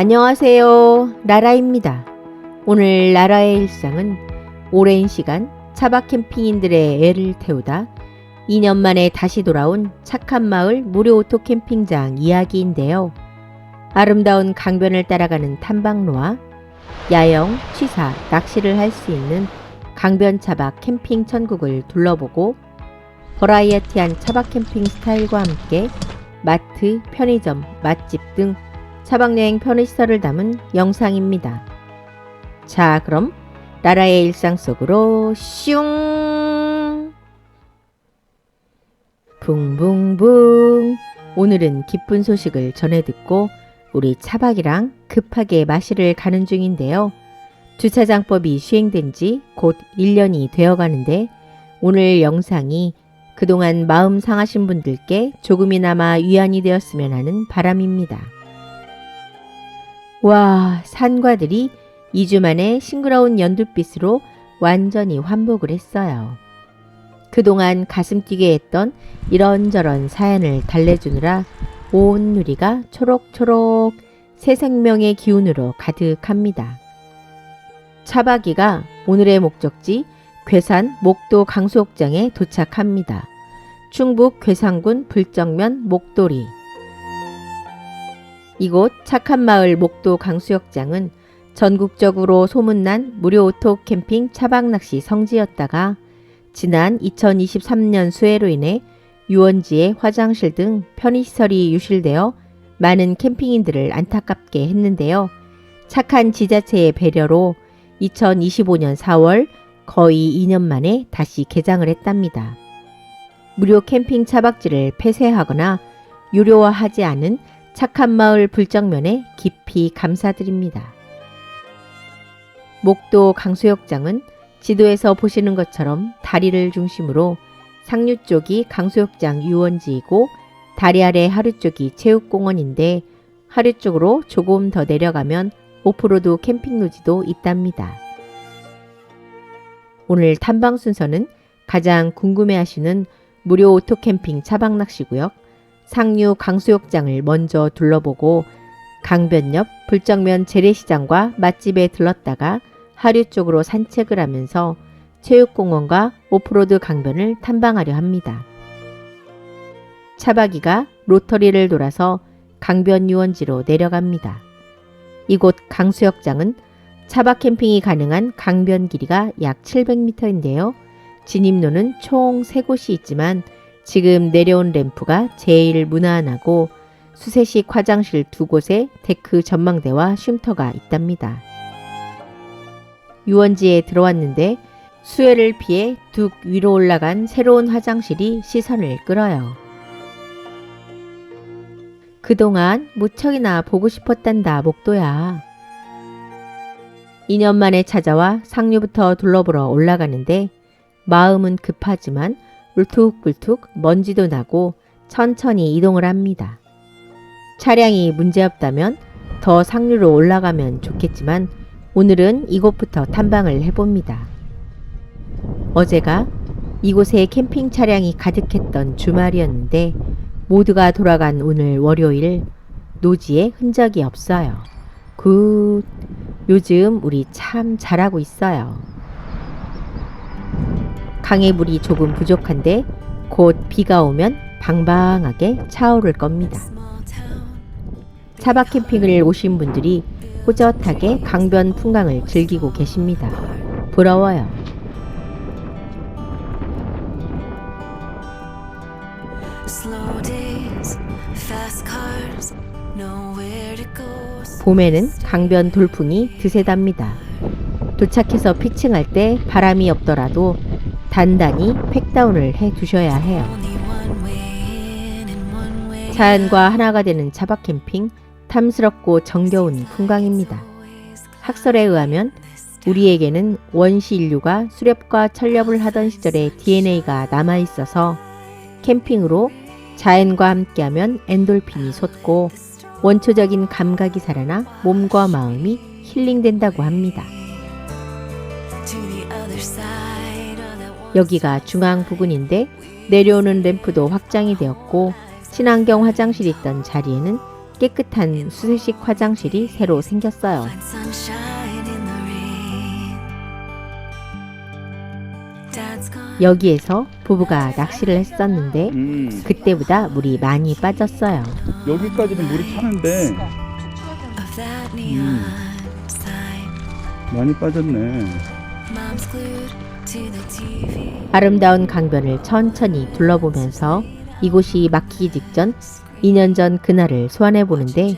안녕하세요. 라라입니다. 오늘 라라의 일상은 오랜 시간 차박 캠핑인들의 애를 태우다 2년 만에 다시 돌아온 착한 마을 무료 오토 캠핑장 이야기인데요. 아름다운 강변을 따라가는 탐방로와 야영, 취사, 낚시를 할 수 있는 강변 차박 캠핑 천국을 둘러보고 버라이어티한 차박 캠핑 스타일과 함께 마트, 편의점, 맛집 등 차박여행 편의시설을 담은 영상입니다. 자, 그럼 라라의 일상 속으로 슝! 붕붕붕! 오늘은 기쁜 소식을 전해 듣고 우리 차박이랑 급하게 마시를 가는 중인데요. 주차장법이 시행된 지 곧 1년이 되어 가는데 오늘 영상이 그동안 마음 상하신 분들께 조금이나마 위안이 되었으면 하는 바람입니다. 와, 산과들이 2주 만에 싱그러운 연두빛으로 완전히 환복을 했어요. 그동안 가슴 뛰게 했던 이런저런 사연을 달래주느라 온 누리가 초록초록 새 생명의 기운으로 가득합니다. 차박이가 오늘의 목적지 괴산 목도 강수욕장에 도착합니다. 충북 괴산군 불정면 목도리 이곳 착한 마을 목도 강수욕장은 전국적으로 소문난 무료 오토 캠핑 차박 낚시 성지였다가 지난 2023년 수해로 인해 유원지에 화장실 등 편의시설이 유실되어 많은 캠핑인들을 안타깝게 했는데요. 착한 지자체의 배려로 2025년 4월 거의 2년 만에 다시 개장을 했답니다. 무료 캠핑 차박지를 폐쇄하거나 유료화하지 않은 착한 마을 불정면에 깊이 감사드립니다. 목도 강수욕장은 지도에서 보시는 것처럼 다리를 중심으로 상류 쪽이 강수욕장 유원지이고 다리 아래 하류 쪽이 체육공원인데 하류 쪽으로 조금 더 내려가면 오프로드 캠핑 노지도 있답니다. 오늘 탐방 순서는 가장 궁금해하시는 무료 오토 캠핑 차박 낚시구역 상류 강수욕장을 먼저 둘러보고 강변 옆 불정면 재래시장과 맛집에 들렀다가 하류 쪽으로 산책을 하면서 체육공원과 오프로드 강변을 탐방하려 합니다. 차박이가 로터리를 돌아서 강변 유원지로 내려갑니다. 이곳 강수욕장은 차박 캠핑이 가능한 강변 길이가 약 700m인데요. 진입로는 총 3곳이 있지만 지금 내려온 램프가 제일 무난하고 수세식 화장실 두 곳에 데크 전망대와 쉼터가 있답니다. 유원지에 들어왔는데 수해를 피해 둑 위로 올라간 새로운 화장실이 시선을 끌어요. 그동안 무척이나 보고 싶었단다, 목도야. 2년 만에 찾아와 상류부터 둘러보러 올라가는데 마음은 급하지만 울툭불툭 먼지도 나고 천천히 이동을 합니다. 차량이 문제없다면 더 상류로 올라가면 좋겠지만 오늘은 이곳부터 탐방을 해봅니다. 어제가 이곳에 캠핑 차량이 가득했던 주말이었는데 모두가 돌아간 오늘 월요일 노지에 흔적이 없어요. 굿. 요즘 우리 참 잘하고 있어요. 강의 물이 조금 부족한데 곧 비가 오면 방방하게 차오를 겁니다. 차박 캠핑을 오신 분들이 호젓하게 강변 풍광을 즐기고 계십니다. 부러워요. 봄에는 강변 돌풍이 드세답니다. 도착해서 피칭할 때 바람이 없더라도 단단히 팩다운을 해 두셔야 해요. 자연과 하나가 되는 차박 캠핑 탐스럽고 정겨운 풍광입니다. 학설에 의하면 우리에게는 원시 인류가 수렵과 철렵을 하던 시절의 DNA가 남아 있어서 캠핑으로 자연과 함께하면 엔돌핀이 솟고 원초적인 감각이 살아나 몸과 마음이 힐링된다고 합니다. 여기가 중앙 부근인데 내려오는 램프도 확장이 되었고 친환경 화장실이 있던 자리에는 깨끗한 수세식 화장실이 새로 생겼어요. 여기에서 부부가 낚시를 했었는데 음, 그때보다 물이 많이 빠졌어요. 여기까지는 물이 차는데 sign. 많이 빠졌네. 아름다운 강변을 천천히 둘러보면서 이곳이 막히기 직전 2년 전 그날을 소환해 보는데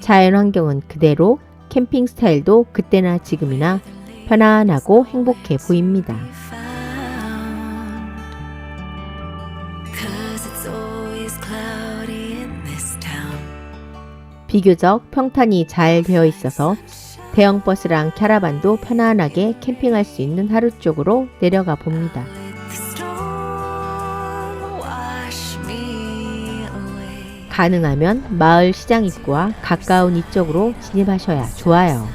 자연 환경은 그대로 캠핑 스타일도 그때나 지금이나 편안하고 행복해 보입니다. 비교적 평탄이 잘 되어 있어서 대형 버스랑 캐러반도 편안하게 캠핑할 수 있는 하루 쪽으로 내려가 봅니다. 가능하면 마을 시장 입구와 가까운 이쪽으로 진입하셔야 좋아요.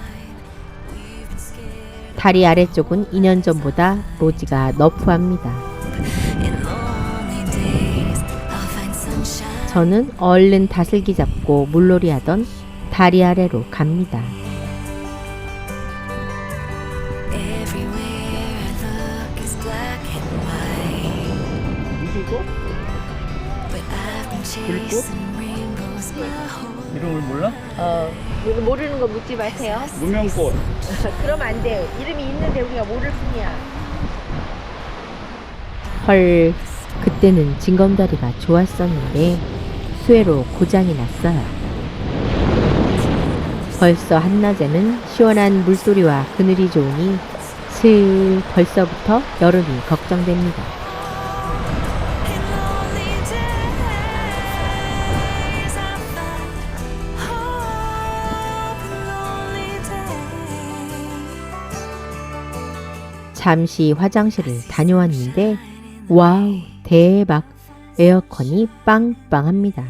다리 아래쪽은 2년 전보다 로지가 너프합니다. 저는 얼른 다슬기 잡고 물놀이 하던 다리 아래로 갑니다. My whole 이름을 몰라? 어, 모르는 거 묻지 마세요. 무명꽃. 그러면 안 돼요. 이름이 있는데 우리가 모를 뿐이야. 헐, 그때는 징검다리가 좋았었는데 수해로 고장이 났어요. 벌써 한낮에는 시원한 물소리와 그늘이 좋으니 슬 벌써부터 여름이 걱정됩니다. 잠시 화장실을 다녀왔는데 와우 대박 에어컨이 빵빵합니다.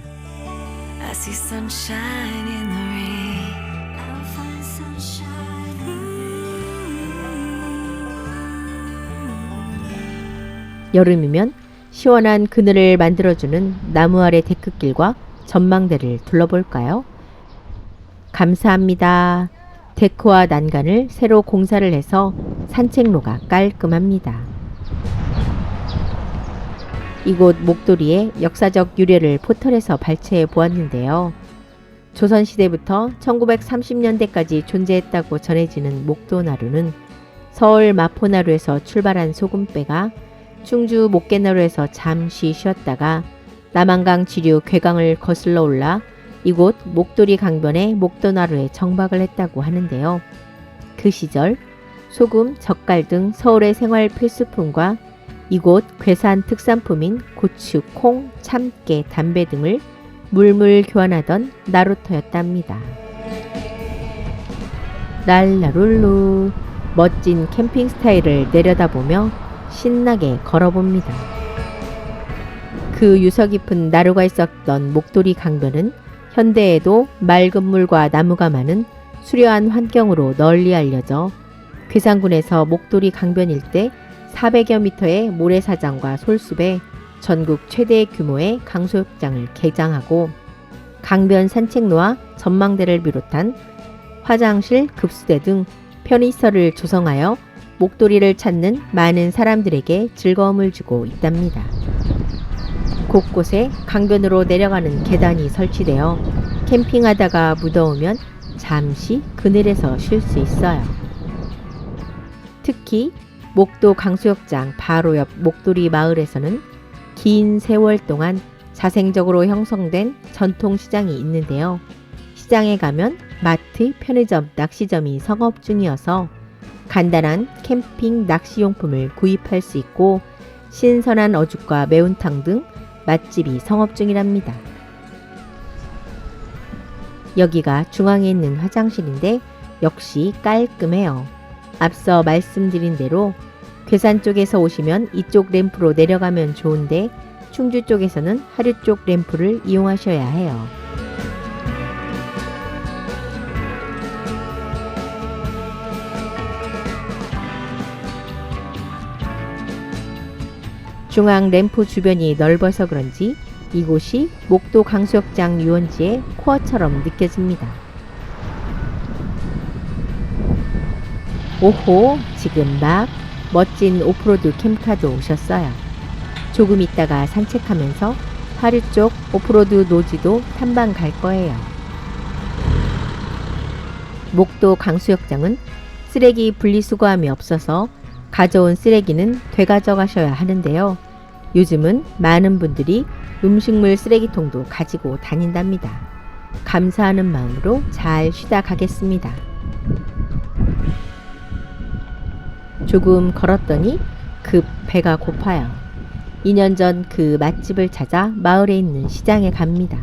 여름이면 시원한 그늘을 만들어주는 나무 아래 데크길과 전망대를 둘러볼까요? 감사합니다. 데크와 난간을 새로 공사를 해서 산책로가 깔끔합니다. 이곳 목도리의 역사적 유래를 포털에서 발췌해 보았는데요. 조선시대부터 1930년대까지 존재했다고 전해지는 목도나루는 서울 마포나루에서 출발한 소금배가 충주 목계나루에서 잠시 쉬었다가 남한강 지류 괴강을 거슬러 올라 이곳 목도리 강변의 목도나루에 정박을 했다고 하는데요. 그 시절 소금, 젓갈 등 서울의 생활 필수품과 이곳 괴산 특산품인 고추, 콩, 참깨, 담배 등을 물물 교환하던 나루터였답니다. 랄라룰루 멋진 캠핑 스타일을 내려다보며 신나게 걸어봅니다. 그 유서 깊은 나루가 있었던 목도리 강변은 현대에도 맑은 물과 나무가 많은 수려한 환경으로 널리 알려져 괴산군에서 목도리 강변 일대 400여 미터의 모래사장과 솔숲에 전국 최대 규모의 강소욕장을 개장하고 강변 산책로와 전망대를 비롯한 화장실, 급수대 등 편의시설을 조성하여 목도리를 찾는 많은 사람들에게 즐거움을 주고 있답니다. 곳곳에 강변으로 내려가는 계단이 설치되어 캠핑하다가 무더우면 잠시 그늘에서 쉴 수 있어요. 특히 목도 강수욕장 바로 옆 목도리 마을에서는 긴 세월 동안 자생적으로 형성된 전통 시장이 있는데요. 시장에 가면 마트, 편의점, 낚시점이 성업 중이어서 간단한 캠핑 낚시용품을 구입할 수 있고 신선한 어죽과 매운탕 등 맛집이 성업 중이랍니다. 여기가 중앙에 있는 화장실인데 역시 깔끔해요. 앞서 말씀드린 대로 괴산 쪽에서 오시면 이쪽 램프로 내려가면 좋은데 충주 쪽에서는 하류 쪽 램프를 이용하셔야 해요. 중앙 램프 주변이 넓어서 그런지 이곳이 목도 강수욕장 유원지의 코어처럼 느껴집니다. 오호, 지금 막 멋진 오프로드 캠카도 오셨어요. 조금 있다가 산책하면서 하류 쪽 오프로드 노지도 탐방 갈 거예요. 목도 강수욕장은 쓰레기 분리수거함이 없어서 가져온 쓰레기는 되가져 가셔야 하는데요. 요즘은 많은 분들이 음식물 쓰레기통도 가지고 다닌답니다. 감사하는 마음으로 잘 쉬다 가겠습니다. 조금 걸었더니 급 배가 고파요. 2년 전 그 맛집을 찾아 마을에 있는 시장에 갑니다.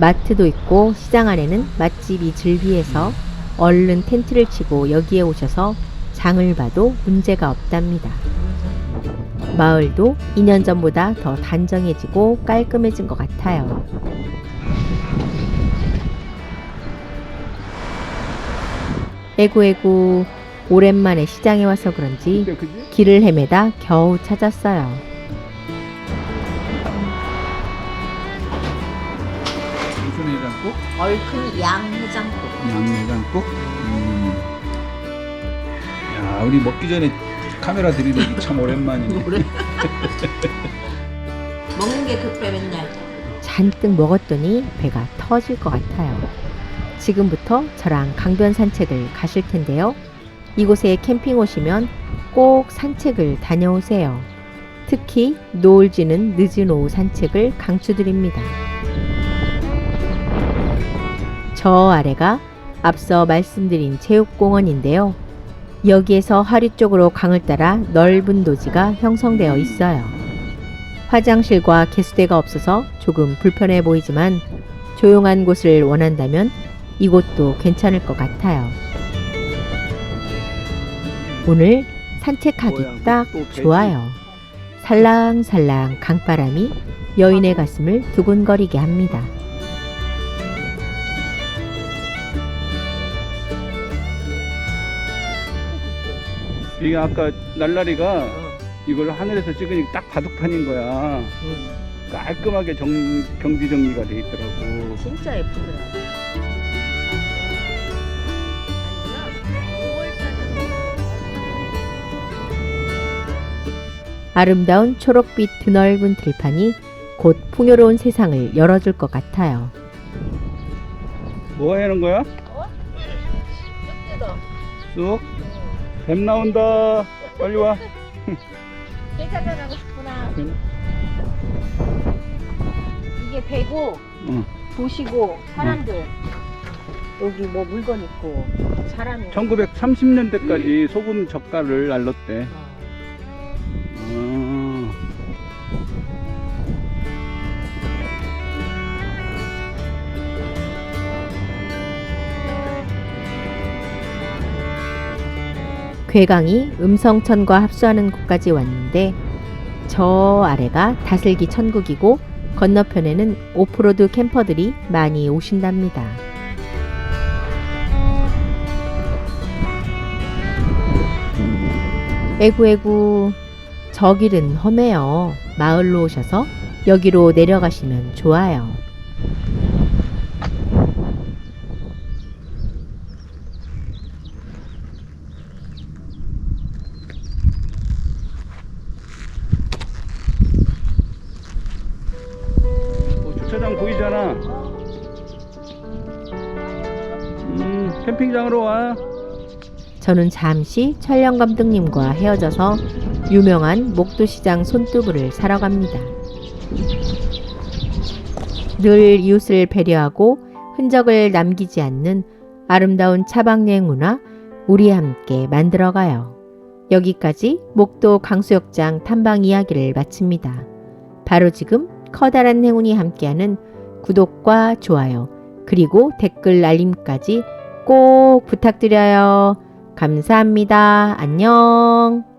마트도 있고 시장 안에는 맛집이 즐비해서 얼른 텐트를 치고 여기에 오셔서 장을 봐도 문제가 없답니다. 마을도 2년 전보다 더 단정해지고 깔끔해진 것 같아요. 에구에구 오랜만에 시장에 와서 그런지? 길을 헤매다 겨우 찾았어요. 무슨 해장국? 얼큰 양해장국. 양해장국? 음. 야, 우리 먹기 전에 카메라 들이대기 참 오랜만이네. 먹는 게 급해 맨날. 잔뜩 먹었더니 배가 터질 것 같아요. 지금부터 저랑 강변 산책을 가실 텐데요. 이곳에 캠핑 오시면 꼭 산책을 다녀오세요. 특히 노을 지는 늦은 오후 산책을 강추드립니다. 저 아래가 앞서 말씀드린 체육공원인데요. 여기에서 하류 쪽으로 강을 따라 넓은 도지가 형성되어 있어요. 화장실과 개수대가 없어서 조금 불편해 보이지만 조용한 곳을 원한다면 이곳도 괜찮을 것 같아요. 오늘 산책하기 딱 좋아요. 살랑살랑 강바람이 여인의 가슴을 두근거리게 합니다. 이게 아까 날라리가 이걸 하늘에서 찍으니 딱 바둑판인 거야. 깔끔하게 정, 경지 정리가 돼 있더라고. 진짜 예쁘더라. 아름다운 초록빛 드넓은 들판이 곧 풍요로운 세상을 열어줄 것 같아요. 뭐 하는 거야? 쑥? 뱀 나온다. 빨리 와. 싶구나. 이게 배고 응. 도시고 사람들 여기 뭐 물건 있고 사람이 1930년대까지 소금 젓갈을 날렸대. 어. 괴강이 음성천과 합수하는 곳까지 왔는데 저 아래가 다슬기 천국이고 건너편에는 오프로드 캠퍼들이 많이 오신답니다. 에구에구 저 길은 험해요. 마을로 오셔서 여기로 내려가시면 좋아요. 캠핑장으로 와. 저는 잠시 촬영 감독님과 헤어져서 유명한 목도시장 손두부를 사러 갑니다. 늘 이웃을 배려하고 흔적을 남기지 않는 아름다운 차박여행 문화 우리 함께 만들어가요. 여기까지 목도 강수욕장 탐방 이야기를 마칩니다. 바로 지금 커다란 행운이 함께하는 구독과 좋아요 그리고 댓글 알림까지 꼭 부탁드려요. 감사합니다. 안녕.